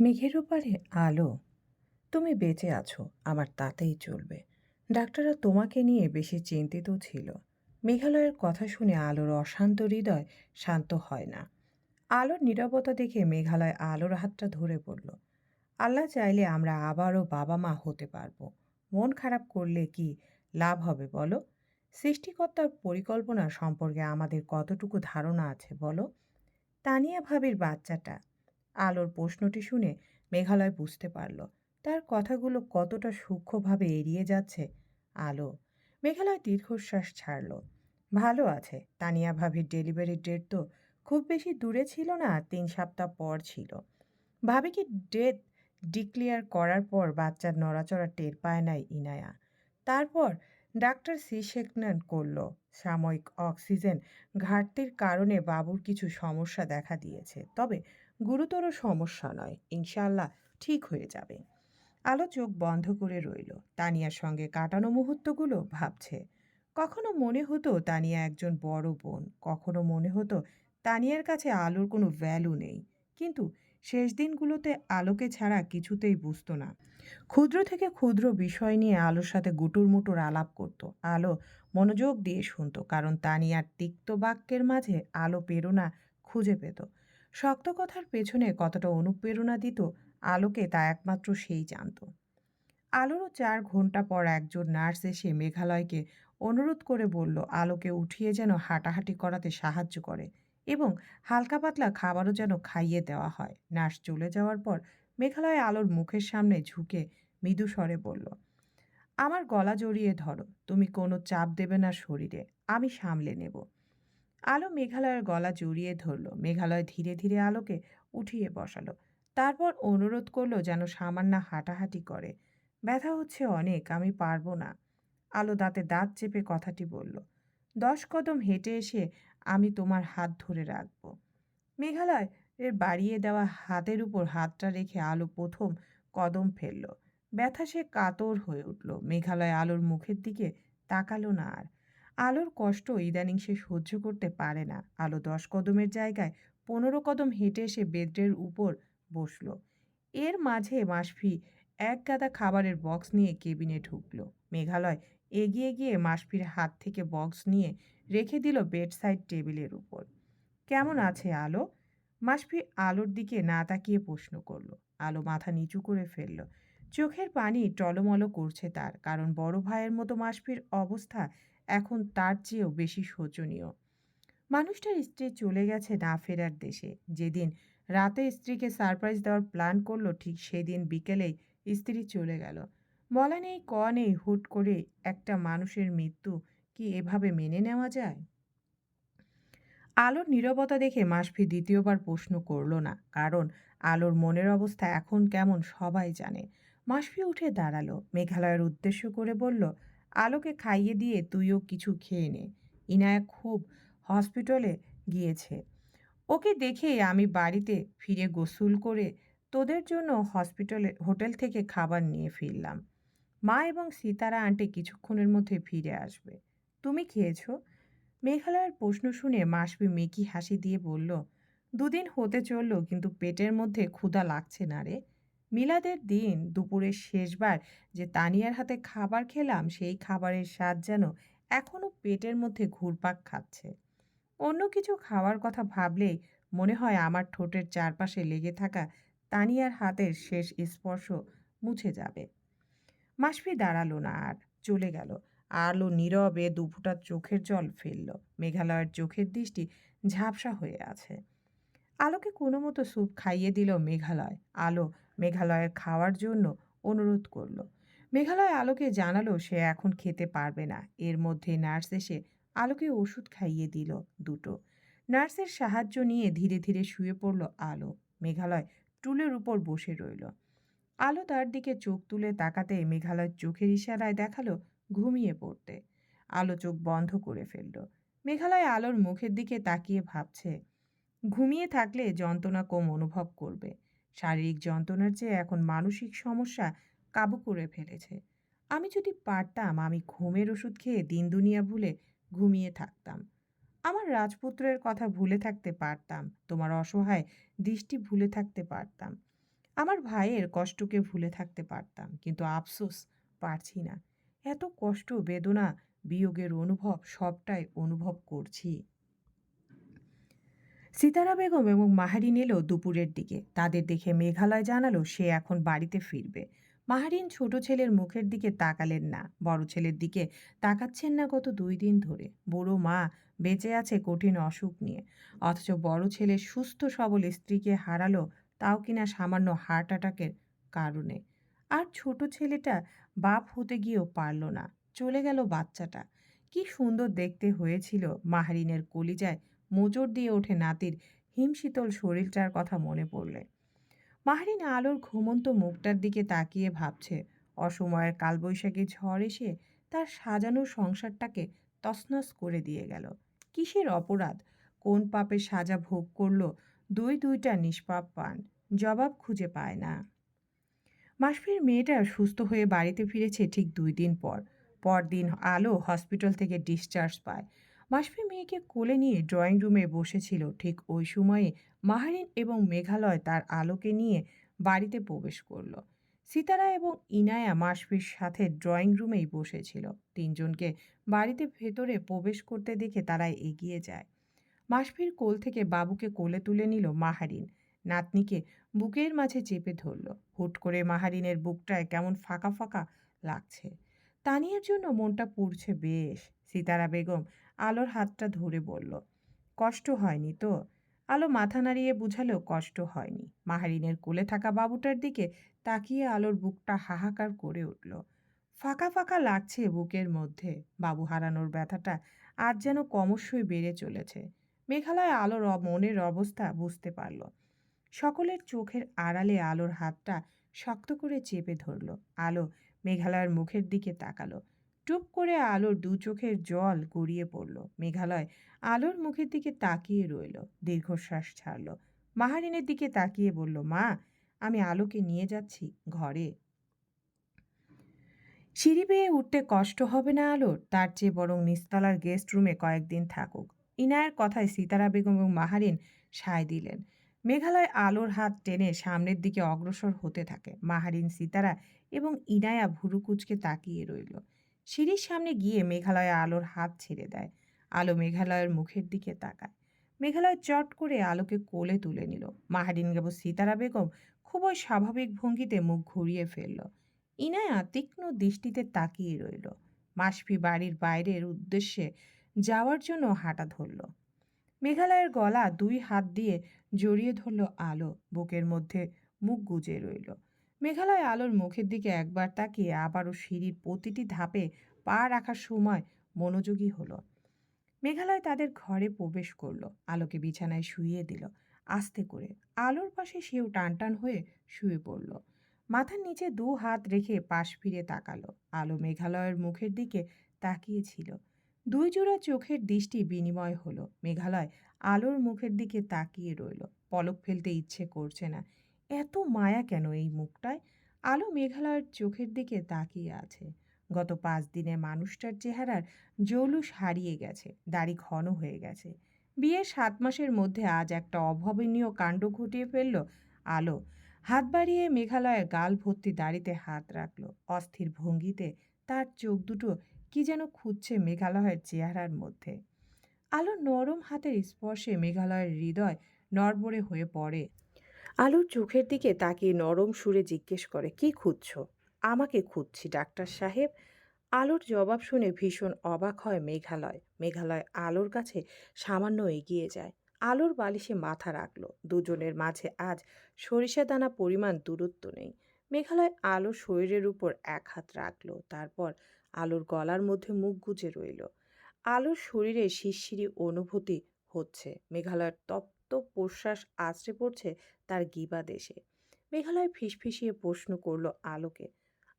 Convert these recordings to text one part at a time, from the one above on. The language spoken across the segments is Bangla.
মেঘের ওপারে আলো। তুমি বেঁচে আছো, আমার তাতেই চলবে। ডাক্তাররা তোমাকে নিয়ে বেশি চিন্তিত ছিল। মেঘালয়ের কথা শুনে আলোর অশান্ত হৃদয় শান্ত হয় না। আলোর নীরবতা দেখে মেঘালয় আলোর হাতটা ধরে পড়ল। আল্লাহ চাইলে আমরা আবারও বাবা মা হতে পারব। মন খারাপ করলে কি লাভ হবে বলো? সৃষ্টিকর্তার পরিকল্পনা সম্পর্কে আমাদের কতটুকু ধারণা আছে বলো? তানিয়া ভাবির বাচ্চাটা আলোর প্রশ্নটি শুনে মেঘালয় বুঝতে পারল, তার কথাগুলো কতটা সূক্ষ্মভাবে এড়িয়ে যাচ্ছে আলো। মেঘালয় দীর্ঘশ্বাস ছাড়ল। ভালো আছে, তানিয়া ভাবির ডেলিভারি ডেট তো খুব বেশি দূরে ছিল না, তিন সপ্তাহ পর ছিল। ভাবি কি ডেথ ডিক্লেয়ার করার পর বাচ্চার নড়াচড়া টের পায় নাই ইনায়া। তারপর ডাক্তার সি সেকনান করল, সাময়িক অক্সিজেন ঘাটতির কারণে বাবুর কিছু সমস্যা দেখা দিয়েছে, তবে গুরুতর সমস্যা নয়। ইনশাল্লাহ ঠিক হয়ে যাবে। আলো চোখ বন্ধ করে রইল। তানিয়ার সঙ্গে কাটানো মুহূর্তগুলো ভাবছে। কখনো মনে হতো তানিয়া একজন বড় বোন। কখনো মনে হতো তানিয়ার কাছে আলোর কোনো ভ্যালু নেই। কিন্তু শেষ দিনগুলোতে আলোকে ছাড়া কিছুতেই বুঝতো না। ক্ষুদ্র থেকে ক্ষুদ্র বিষয় নিয়ে আলোর সাথে গুটুর মুটুর আলাপ করত। আলো মনোযোগ দিয়ে শুনত, কারণ তানিয়ার তিক্ত বাক্যের মাঝে আলো প্রেরণা খুঁজে পেত। শক্ত কথার পেছনে কতটা অনুপ্রেরণা দিত, আলোকে তা একমাত্র সেই জানত। আলোরও চার ঘণ্টা পর একজন নার্স এসে মেঘালয়কে অনুরোধ করে বলল, আলোকে উঠিয়ে যেন হাঁটাহাঁটি করাতে সাহায্য করে এবং হালকা পাতলা খাবারও যেন খাইয়ে দেওয়া হয়। নার্স চলে যাওয়ার পর মেঘালয় আলোর মুখের সামনে ঝুঁকে মৃদু স্বরে বলল, আমার গলা জড়িয়ে ধরো, তুমি কোনো চাপ দেবে না শরীরে, আমি সামলে নেব। আলো মেঘালয়ের গলা জড়িয়ে ধরল। মেঘালয় ধীরে ধীরে আলোকে উঠিয়ে বসালো। তারপর অনুরোধ করল যেন সামান্য হাঁটাহাঁটি করে। ব্যথা হচ্ছে অনেক, আমি পারব না। আলো দাঁতে দাঁত চেপে কথাটি বলল। দশ কদম হেঁটে এসে আমি তোমার হাত ধরে রাখব। মেঘালয় এর বাড়িয়ে দেওয়া হাতের উপর হাতটা রেখে আলো প্রথম কদম ফেলল। ব্যথা সে কাতর হয়ে উঠল। মেঘালয় আলোর মুখের দিকে তাকালো না আর। আলোর কষ্ট ইদানিং সে সহ্য করতে পারে না। আলো দশ কদমের জায়গায় পনেরো কদম হেঁটে এসে বেডের উপর বসল। এর মাঝে মাসফি এক গাদা খাবারের বক্স নিয়ে কেবিনে ঢুকলো। মেঘালয় এগিয়ে গিয়ে মাসফির হাত থেকে বক্স নিয়ে রেখে দিল বেড সাইড টেবিলের উপর। কেমন আছে আলো? মাসফি আলোর দিকে না তাকিয়ে প্রশ্ন করল। আলো মাথা নিচু করে ফেলল। চোখের পানি টলমলো করছে তার, কারণ বড় ভাইয়ের মতো মাসফির অবস্থা এখন তার চেয়েও বেশি শোচনীয়। মানুষটার স্ত্রী চলে গেছে না ফেরার দেশে। যেদিন রাতে স্ত্রীকে সারপ্রাইজ দেওয়ার প্ল্যান করল, ঠিক সেদিন বিকেলেই স্ত্রী চলে গেল। বলা নেই ক নেই হুট করে একটা মানুষের মৃত্যু কি এভাবে মেনে নেওয়া যায়? আলোর নীরবতা দেখে মাসফি দ্বিতীয়বার প্রশ্ন করল না, কারণ আলোর মনের অবস্থা এখন কেমন সবাই জানে। মাসফি উঠে দাঁড়াল, মেঘালয়ের উদ্দেশ্য করে বলল আলোকে খাইয়ে দিয়ে তুইও কিছু খেয়ে নে। ইনায়া খুব হসপিটালে গিয়েছে। ওকে দেখে আমি বাড়িতে ফিরে গোসল করে তোদের জন্য হসপিটালে, হোটেল থেকে খাবার নিয়ে ফিরলাম। মা এবং সীতারা আন্টি কিছুক্ষণের মধ্যে ফিরে আসবে। তুমি খেয়েছো? মেঘালয়ের প্রশ্ন শুনে মাসবি মেকি হাসি দিয়ে বলল, দুদিন হতে চলল, কিন্তু পেটের মধ্যে ক্ষুধা লাগছে না রে। মিলাদের দিন দুপুরের শেষবার যে তানিয়ার হাতে খাবার খেলাম, সেই খাবারের স্বাদ যেন এখনও পেটের মধ্যে ঘুরপাক খাচ্ছে। অন্য কিছু খাওয়ার কথা ভাবলেই মনে হয় আমার ঠোঁটের চারপাশে লেগে থাকা তানিয়ার হাতের শেষ স্পর্শ মুছে যাবে। মাসফি দাঁড়াল না আর চলে গেল। আলো নীরবে দুফুটার চোখের জল ফেলল। মেঘালয়ের চোখের দৃষ্টি ঝাপসা হয়ে আছে। আলোকে কোনো মতো স্যুপ খাইয়ে দিল মেঘালয়। আলো মেঘালয়ের খাওয়ার জন্য অনুরোধ করল। মেঘালয় আলোকে জানালো সে এখন খেতে পারবে না। এর মধ্যে নার্স এসে আলোকে ওষুধ খাইয়ে দিল দুটো। নার্সের সাহায্য নিয়ে ধীরে ধীরে শুয়ে পড়ল আলো। মেঘালয় টুলের উপর বসে রইল। আলো তার দিকে চোখ তুলে তাকাতে মেঘালয় চোখের ইশারায় দেখাল ঘুমিয়ে পড়তে। আলো চোখ বন্ধ করে ফেলল। মেঘালয় আলোর মুখের দিকে তাকিয়ে ভাবছে, ঘুমিয়ে থাকলে যন্ত্রণা কম অনুভব করবে। শারীরিক যন্ত্রণার চেয়ে এখন মানসিক সমস্যা কাবু করে ফেলেছে। আমি যদি পারতাম, আমি ঘুমের ওষুধ খেয়ে দিন দুনিয়া ভুলে ঘুমিয়ে থাকতাম। আমার রাজপুত্রের কথা ভুলে থাকতে পারতাম, তোমার অসহায় দৃষ্টি ভুলে থাকতে পারতাম। আমার ভাইয়ের কষ্টকে ভুলে থাকতে পারতাম, কিন্তু আফসোস পারছি না। এত কষ্ট, বেদনা, বিয়োগের অনুভব, সবটাই অনুভব করছি। সিতারা বেগম এবং মাহারিন এলো দুপুরের দিকে। তাদের দেখে মেঘালয় জানালো, সে এখন বাড়িতে ফিরবে। মাহারিন ছোট ছেলের মুখের দিকে তাকালেন না। বড় ছেলের দিকে তাকাচ্ছেন না গত দুই দিন ধরে। বুড়ো মা বেঁচে আছে কঠিন অসুখ নিয়ে। অথচ বড় ছেলে সুস্থ সবল স্ত্রীকে হারালো তাও কিনা সামান্য হার্ট অ্যাটাকের কারণে। আর ছোট ছেলেটা বাপ হতে গিয়েও পারল না। চলে গেল বাচ্চাটা। কি সুন্দর দেখতে হয়েছিল মাহারিনের কলিজায় মোচড় দিয়ে ওঠে নাতির হিমশীতল শরীরটার কথা মনে পড়লে। মাহারিন আলোর ঘুমন্ত মুখটার দিকে তাকিয়ে ভাবছে, অসময়ের কালবৈশাখী ঝড় এসে তার সাজানো সংসারটাকে তছনছ করে দিয়ে গেল। কিসের অপরাধ? কোন পাপে সাজা ভোগ করল? দুই দুইটা নিষ্পাপ পান, জবাব খুঁজে পায় না। মাসফির মেয়েটা সুস্থ হয়ে বাড়িতে ফিরেছে ঠিক দুই দিন পর। পরদিন আলো হসপিটাল থেকে ডিসচার্জ পায়। মাসফি মেয়েকে কোলে নিয়ে ড্রয়িং রুমে বসেছিল। ঠিক ওই সময়ে মাহারিন এবং মেঘালয় তার আলোকে নিয়ে বাড়িতে প্রবেশ করল। সিতারা এবং ইনায়া মাসফির সাথে ড্রয়িং রুমেই বসেছিল। তিনজনকে বাড়িতে ভেতরে প্রবেশ করতে দেখে তারা এগিয়ে যায়। মাসফির কোল থেকে বাবুকে কোলে তুলে নিল মাহারিন। নাতনিকে বুকের মাঝে চেপে ধরল। হুট করে মাহারিনের বুকটায় কেমন ফাঁকা ফাঁকা লাগছে। তানিয়ার জন্য মনটা পুড়ছে বেশ। সিতারা বেগম আলোর হাতটা ধরে বলল, কষ্ট হয়নি তো? আলো মাথা নাড়িয়ে বুঝালেও কষ্ট হয়নি। মাহারিনের কোলে থাকা বাবুটার দিকে তাকিয়ে আলোর বুকটা হাহাকার করে উঠল। ফাঁকা ফাঁকা লাগছে বুকের মধ্যে। বাবু হারানোর ব্যথাটা আজ যেন ক্রমশই বেড়ে চলেছে। মেঘালয় আলোর মনের অবস্থা বুঝতে পারল। সকলের চোখের আড়ালে আলোর হাতটা শক্ত করে চেপে ধরল। আলো মেঘালয়ের মুখের দিকে তাকালো। টুপ করে আলোর দু চোখের জল গড়িয়ে পড়ল। মেঘালয় আলোর মুখের দিকে তাকিয়ে রইল। দীর্ঘশ্বাস ছাড়ল। মাহারিনের দিকে তাকিয়ে বলল, মা, আমি আলোকে নিয়ে যাচ্ছি, ঘরে। সিঁড়ি বেয়ে উঠতে কষ্ট হবে না আলোর? তার চেয়ে বরং নিস্তলার গেস্ট রুমে কয়েকদিন থাকুক। ইনায়ের কথায় সিতারা বেগম এবং মাহারিন সায় দিলেন। মেঘালয় আলোর হাত টেনে সামনের দিকে অগ্রসর হতে থাকে। মাহারিন সিতারা এবং ইনায়া ভুরুকুচকে তাকিয়ে রইল। সিঁড়ির সামনে গিয়ে মেঘালয় আলোর হাত ছেড়ে দেয়। আলো মেঘালয়ের মুখের দিকে তাকায়। মেঘালয় চট করে আলোকে কোলে তুলে নিল। মাহারিন গেব সিতারা বেগম খুবই স্বাভাবিক ভঙ্গিতে মুখ ঘুরিয়ে ফেলল। ইনায়া তীক্ষ্ণ দৃষ্টিতে তাকিয়ে রইল। মাসফি বাড়ির বাইরের উদ্দেশ্যে যাওয়ার জন্য হাঁটা ধরল। মেঘালয়ের গলা দুই হাত দিয়ে জড়িয়ে ধরল আলো। বুকের মধ্যে মুখ গুজে রইল। মেঘালয় আলোর মুখের দিকে একবার তাকিয়ে আবারও সিঁড়ির প্রতিটি ধাপে পা রাখার সময় মনোযোগী হলো। মেঘালয় তাদের ঘরে প্রবেশ করল। আলোকে বিছানায় শুইয়ে দিল। আস্তে করে আলোর পাশে সেও টানটান হয়ে শুয়ে পড়ল। মাথার নিচে দু হাত রেখে পাশ ফিরে তাকালো। আলো মেঘালয়ের মুখের দিকে তাকিয়েছিল দুই জোড়া চোখের দৃষ্টি বিনিময় হলো। মেঘালয় আলোর মুখের দিকে তাকিয়ে রইল। পলক ফেলতে ইচ্ছে করছে না। এত মায়া কেন এই মুখটায়? আলো মেঘালয়ের চোখের দিকে তাকিয়ে আছে। গত পাঁচ দিনে মানুষটার চেহারার জৌলুস হারিয়ে গেছে, দাড়ি ঘন হয়ে গেছে। বিয়ের সাত মাসের মধ্যে আজ একটা অভাবনীয় কাণ্ড ঘটিয়ে ফেলল আলো। হাত বাড়িয়ে মেঘালয়ের গাল ভর্তি দাড়িতে হাত রাখল। অস্থির ভঙ্গিতে তার চোখ দুটো কি যেন খুঁজছে মেঘালয়ের চেহারার মধ্যে। আলোর নরম হাতের স্পর্শে মেঘালয়ের হৃদয় নড়বড়ে হয়ে পড়ে। আলোর চোখের দিকে তাকিয়ে নরম সুরে জিজ্ঞেস করে, কি খুঁজছো? আমাকে খুঁজছি, ডাক্তার সাহেব। আলোর জবাব শুনে ভীষণ অবাক হয় মেঘালয়। মেঘালয় আলোর কাছে সামান্য এগিয়ে যায়। আলোর বালিশে মাথা রাখল। দুজনের মাঝে আজ সরিষা দানা পরিমাণ দূরত্ব নেই। মেঘালয় আলোর শরীরের উপর এক হাত রাখল। তারপর আলোর গলার মধ্যে মুখ গুজে রইল। আলোর শরীরে শিরশিরি অনুভূতি হচ্ছে। মেঘালয়ের তপ্ত প্রশ্বাস আছড়ে পড়ছে তার গিবা দেশে। মেঘালয় ফিসফিসিয়ে প্রশ্ন করল আলোকে,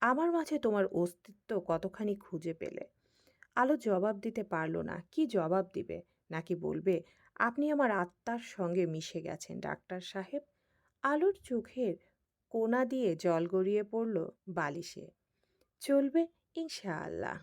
আমার মাঝে তোমার অস্তিত্ব কতখানি খুঁজে পেলে? আলো জবাব দিতে পারল না। কি জবাব দিবে? নাকি বলবে, আপনি আমার আত্মার সঙ্গে মিশে গেছেন, ডাক্তার সাহেব আলোর চোখের কোনা দিয়ে জল গড়িয়ে পড়ল বালিশে। চলবে ইনশাআল্লাহ